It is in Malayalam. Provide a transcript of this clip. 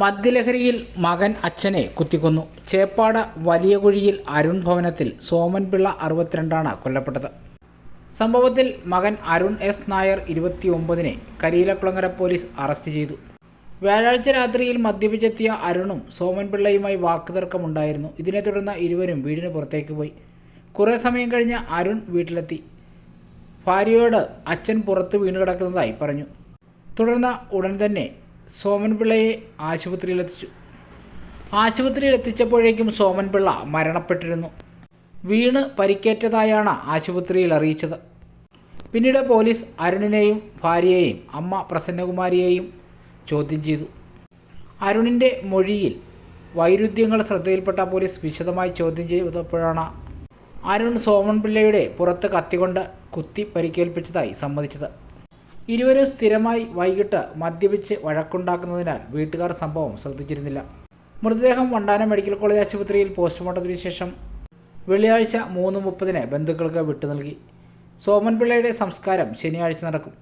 മദ്യലഹരിയിൽ മകൻ അച്ഛനെ കുത്തിക്കൊന്നു. ചേപ്പാട് വലിയ കുഴിയിൽ അരുൺ ഭവനത്തിൽ സോമൻ പിള്ള അറുപത്തിരണ്ടാണ് കൊല്ലപ്പെട്ടത്. സംഭവത്തിൽ മകൻ അരുൺ എസ് നായർ ഇരുപത്തിയൊമ്പതിനെ കരിയിലക്കുളങ്ങര പോലീസ് അറസ്റ്റ് ചെയ്തു. വ്യാഴാഴ്ച രാത്രിയിൽ മദ്യപിച്ചെത്തിയ അരുണും സോമൻപിള്ളയുമായി വാക്കുതർക്കമുണ്ടായിരുന്നു. ഇതിനെ തുടർന്ന് ഇരുവരും വീടിന് പുറത്തേക്ക് പോയി. കുറേ സമയം കഴിഞ്ഞ് അരുൺ വീട്ടിലെത്തി. ഭാര്യയോട് അച്ഛൻ പുറത്ത് വീണ് കിടക്കുന്നതായി പറഞ്ഞു. തുടർന്ന് ഉടൻ തന്നെ സോമൻ പിള്ളയെ ആശുപത്രിയിലെത്തിച്ചു. ആശുപത്രിയിൽ എത്തിച്ചപ്പോഴേക്കും സോമൻ പിള്ള മരണപ്പെട്ടിരുന്നു. വീണ് പരിക്കേറ്റതായാണ് ആശുപത്രിയിൽ അറിയിച്ചത്. പിന്നീട് പോലീസ് അരുണിനെയും ഭാര്യയെയും അമ്മ പ്രസന്നകുമാരിയെയും ചോദ്യം ചെയ്തു. അരുണിന്റെ മൊഴിയിൽ വൈരുദ്ധ്യങ്ങൾ ശ്രദ്ധയിൽപ്പെട്ട പോലീസ് വിശദമായി ചോദ്യം ചെയ്തപ്പോഴാണ് അരുൺ സോമൻ പിള്ളയുടെ പുറത്ത് കത്തികൊണ്ട് കുത്തി പരിക്കേൽപ്പിച്ചതായി സമ്മതിച്ചത്. ഇരുവരും സ്ഥിരമായി വൈകിട്ട് മദ്യപിച്ച് വഴക്കുണ്ടാക്കുന്നതിനാൽ വീട്ടുകാർ സംഭവം ശ്രദ്ധിച്ചിരുന്നില്ല. മൃതദേഹം വണ്ടാനം മെഡിക്കൽ കോളേജ് ആശുപത്രിയിൽ പോസ്റ്റ്മോർട്ടത്തിന് ശേഷം വെള്ളിയാഴ്ച മൂന്ന് മുപ്പതിന് ബന്ധുക്കൾക്ക് വിട്ടു നൽകി സോമൻപിള്ളയുടെ സംസ്കാരം ശനിയാഴ്ച നടക്കും.